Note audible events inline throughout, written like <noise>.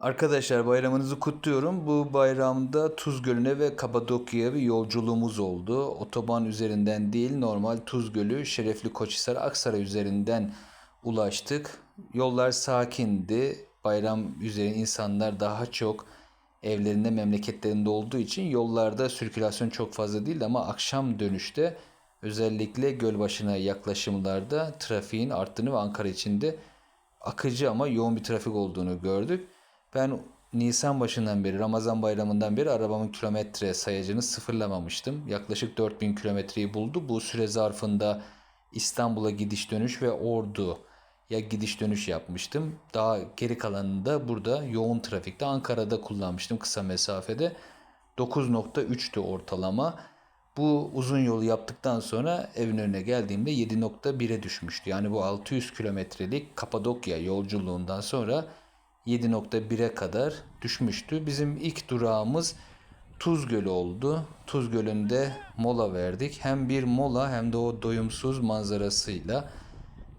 Arkadaşlar bayramınızı kutluyorum. Bu bayramda Tuz Gölü'ne ve Kapadokya'ya bir yolculuğumuz oldu. Otoban üzerinden değil normal Tuz Gölü, Şerefli Koçhisar, Aksaray üzerinden ulaştık. Yollar sakindi. Bayram üzeri insanlar daha çok evlerinde memleketlerinde olduğu için yollarda sirkülasyon çok fazla değil ama akşam dönüşte özellikle Gölbaşı'na yaklaşımlarda trafiğin arttığını ve Ankara içinde akıcı ama yoğun bir trafik olduğunu gördük. Ben Nisan başından beri, Ramazan bayramından beri arabamın kilometre sayacını sıfırlamamıştım. Yaklaşık 4000 kilometreyi buldu. Bu süre zarfında İstanbul'a gidiş dönüş ve Ordu ya gidiş dönüş yapmıştım. Daha geri kalanında burada yoğun trafikte Ankara'da kullanmıştım kısa mesafede. 9.3'tü ortalama. Bu uzun yolu yaptıktan sonra evin önüne geldiğimde 7.1'e düşmüştü. Yani bu 600 kilometrelik Kapadokya yolculuğundan sonra 7.1'e kadar düşmüştü. Bizim ilk durağımız Tuz Gölü oldu. Tuz Gölü'nde mola verdik. Hem bir mola hem de o doyumsuz manzarasıyla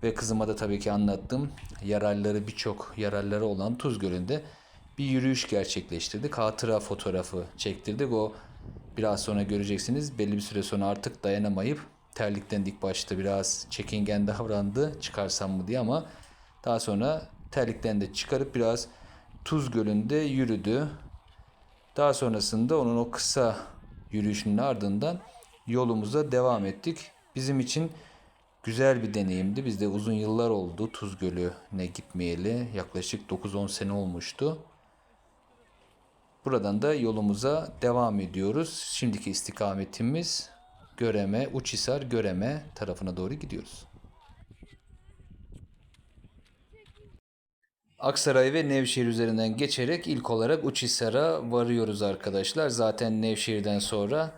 ve kızıma da tabii ki anlattım. Yararları birçok yararları olan Tuz Gölü'nde bir yürüyüş gerçekleştirdik. Hatıra fotoğrafı çektirdik. O biraz sonra göreceksiniz. Belli bir süre sonra artık dayanamayıp terlikten dik başta biraz çekingen davrandı. Çıkarsam mı diye ama daha sonra terlikten de çıkarıp biraz Tuz Gölü'nde yürüdü. Daha sonrasında onun o kısa yürüyüşünün ardından yolumuza devam ettik. Bizim için güzel bir deneyimdi. Biz de uzun yıllar oldu Tuz Gölü'ne gitmeyeli. Yaklaşık 9-10 sene olmuştu. Buradan da yolumuza devam ediyoruz. Şimdiki istikametimiz Göreme, Uçhisar, Göreme tarafına doğru gidiyoruz. Aksaray ve Nevşehir üzerinden geçerek ilk olarak Uçhisar'a varıyoruz arkadaşlar. Zaten Nevşehir'den sonra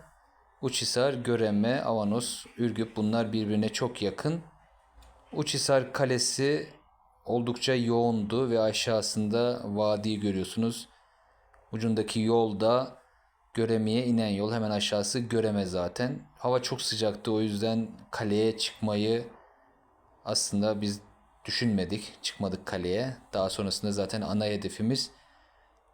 Uçhisar, Göreme, Avanos, Ürgüp bunlar birbirine çok yakın. Uçhisar Kalesi oldukça yoğundu ve aşağısında vadiyi görüyorsunuz. Ucundaki yol da Göreme'ye inen yol. Hemen aşağısı Göreme zaten. Hava çok sıcaktı o yüzden kaleye çıkmayı aslında biz düşünmedik. Çıkmadık kaleye. Daha sonrasında zaten ana hedefimiz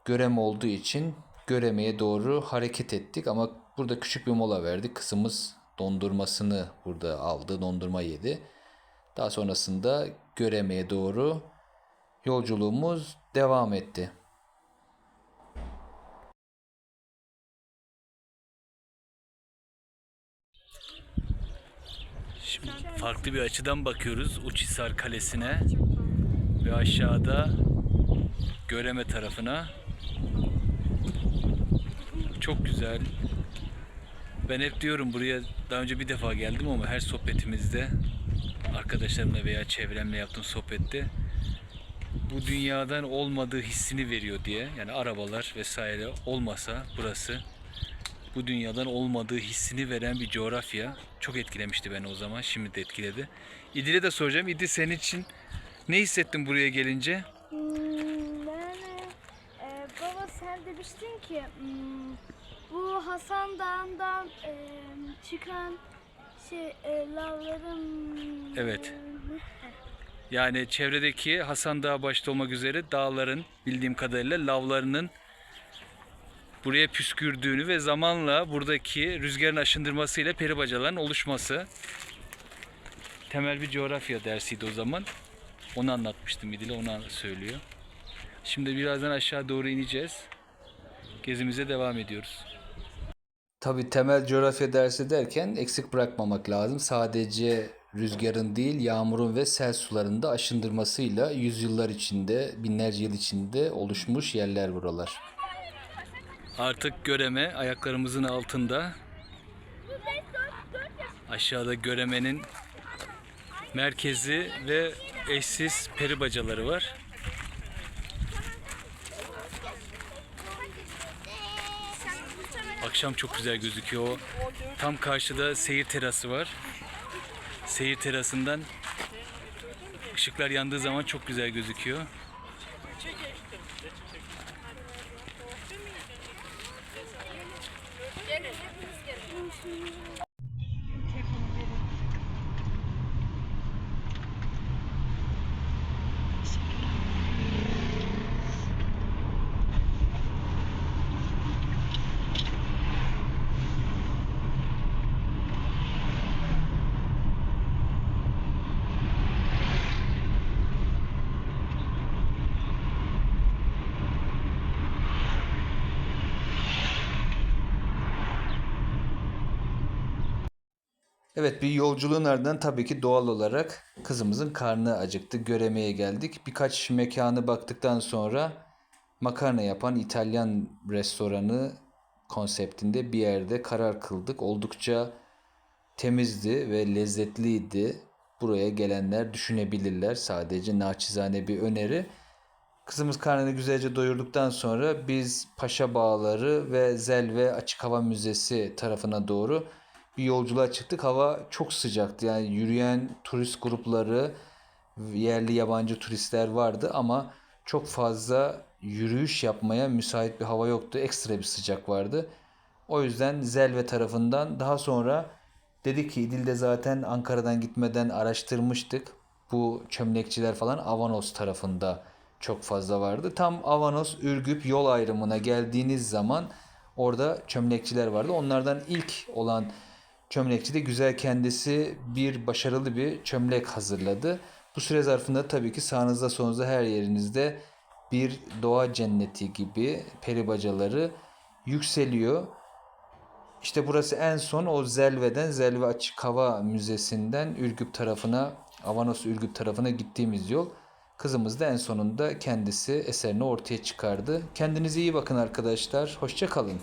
Göreme olduğu için Göreme'ye doğru hareket ettik ama burada küçük bir mola verdik. Kızımız dondurmasını burada aldı, dondurma yedi. Daha sonrasında Göreme'ye doğru yolculuğumuz devam etti. Şimdi farklı bir açıdan bakıyoruz Uçhisar Kalesi'ne ve aşağıda Göreme tarafına. Çok güzel. Ben hep diyorum buraya daha önce bir defa geldim ama her sohbetimizde arkadaşlarımla veya çevremle yaptığım sohbette bu dünyadan olmadığı hissini veriyor diye. Yani arabalar vesaire olmasa burası bu dünyadan olmadığı hissini veren bir coğrafya. Çok etkilemişti beni o zaman. Şimdi de etkiledi. İdil'e de soracağım. İdil senin için ne hissettin buraya gelince? Hmm, yani e, baba sen demiştin ki hmm, bu Hasan Dağı'ndan e, çıkan şey e, lavların Evet. <laughs> Yani çevredeki Hasan Dağı başta olmak üzere dağların bildiğim kadarıyla lavlarının buraya püskürdüğünü ve zamanla buradaki rüzgarın aşındırmasıyla peribacaların oluşması. Temel bir coğrafya dersiydi o zaman. Onu anlatmıştım İdil'e, onu söylüyor. Şimdi birazdan aşağı doğru ineceğiz. Gezimize devam ediyoruz. Tabi temel coğrafya dersi derken eksik bırakmamak lazım. Sadece rüzgarın değil yağmurun ve sel sularının da aşındırmasıyla yüzyıllar içinde, binlerce yıl içinde oluşmuş yerler buralar. Artık göreme ayaklarımızın altında. Aşağıda göremenin merkezi ve eşsiz peri bacaları var. Akşam çok güzel gözüküyor. Tam karşıda seyir terası var. Seyir terasından ışıklar yandığı zaman çok güzel gözüküyor. Evet bir yolculuğun ardından tabii ki doğal olarak kızımızın karnı acıktı. Göremeye geldik. Birkaç mekanı baktıktan sonra makarna yapan İtalyan restoranı konseptinde bir yerde karar kıldık. Oldukça temizdi ve lezzetliydi. Buraya gelenler düşünebilirler. Sadece naçizane bir öneri. Kızımız karnını güzelce doyurduktan sonra biz Paşa Bağları ve Zelve Açık Hava Müzesi tarafına doğru bir yolculuğa çıktık. Hava çok sıcaktı. Yani yürüyen turist grupları, yerli yabancı turistler vardı ama çok fazla yürüyüş yapmaya müsait bir hava yoktu. Ekstra bir sıcak vardı. O yüzden Zelve tarafından daha sonra dedik ki İdil'de zaten Ankara'dan gitmeden araştırmıştık. Bu çömlekçiler falan Avanos tarafında çok fazla vardı. Tam Avanos Ürgüp yol ayrımına geldiğiniz zaman orada çömlekçiler vardı. Onlardan ilk olan çömlekçi de güzel kendisi bir başarılı bir çömlek hazırladı. Bu süre zarfında tabii ki sağınızda solunuzda her yerinizde bir doğa cenneti gibi peri bacaları yükseliyor. İşte burası en son o Zelve'den, Zelve Açık Hava Müzesi'nden Ürgüp tarafına, Avanos Ürgüp tarafına gittiğimiz yol. Kızımız da en sonunda kendisi eserini ortaya çıkardı. Kendinize iyi bakın arkadaşlar. Hoşça kalın.